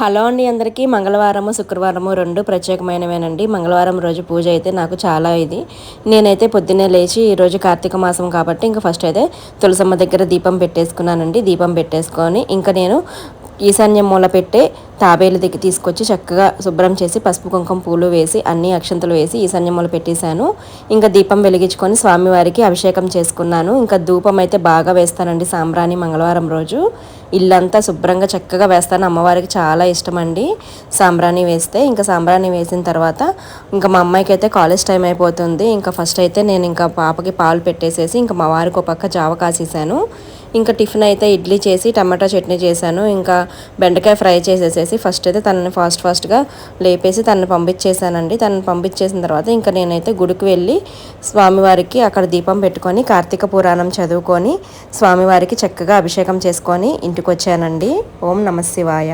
Hello అండి అందరికీ. మంగళవారము శుక్రవారము రెండు ప్రత్యేకమైనవేనండి. మంగళవారం రోజు పూజ అయితే నాకు చాలా ఇది. నేనైతే పొద్దున్నే లేచి ఈరోజు కార్తీక మాసం కాబట్టి ఇంకా ఫస్ట్ అయితే తులసమ్మ దగ్గర దీపం పెట్టేసుకున్నానండి. దీపం పెట్టేసుకొని ఇంకా నేను ఈశాన్యం మూల పెట్టే తాబేలు దగ్గర తీసుకొచ్చి చక్కగా శుభ్రం చేసి పసుపు కుంకుమ పూలు వేసి అన్ని అక్షంతలు వేసి ఈశాన్యం మూల పెట్టేశాను. ఇంకా దీపం వెలిగించుకొని స్వామివారికి అభిషేకం చేసుకున్నాను. ఇంకా ధూపం అయితే బాగా వేస్తానండి సాంబ్రాణి మంగళవారం రోజు. ఇల్లంతా శుభ్రంగా చక్కగా వేస్తాను. అమ్మవారికి చాలా ఇష్టం అండి సాంబ్రాణి వేస్తే ఇంకా సాంబ్రాణి వేసిన తర్వాత ఇంకా మా అమ్మాయికి అయితే కాలేజ్ టైం అయిపోతుంది. ఇంకా ఫస్ట్ అయితే నేను ఇంకా పాపకి పాలు పెట్టేసేసి ఇంకా మా వారికి ఒక పక్క జావ కాసేసాను. ఇంకా టిఫిన్ అయితే ఇడ్లీ చేసి టమాటా చట్నీ చేశాను. ఇంకా బెండకాయ ఫ్రై చేసేసేసి ఫస్ట్ అయితే తనని ఫాస్ట్ ఫాస్ట్గా లేపేసి తనని పంపించేశానండి. తనని పంపించేసిన తర్వాత ఇంకా నేనైతే గుడికి వెళ్ళి స్వామివారికి అక్కడ దీపం పెట్టుకొని కార్తీక పురాణం చదువుకొని స్వామివారికి చక్కగా అభిషేకం చేసుకొని ఇంటికి వచ్చానండి ఓం నమ శివాయ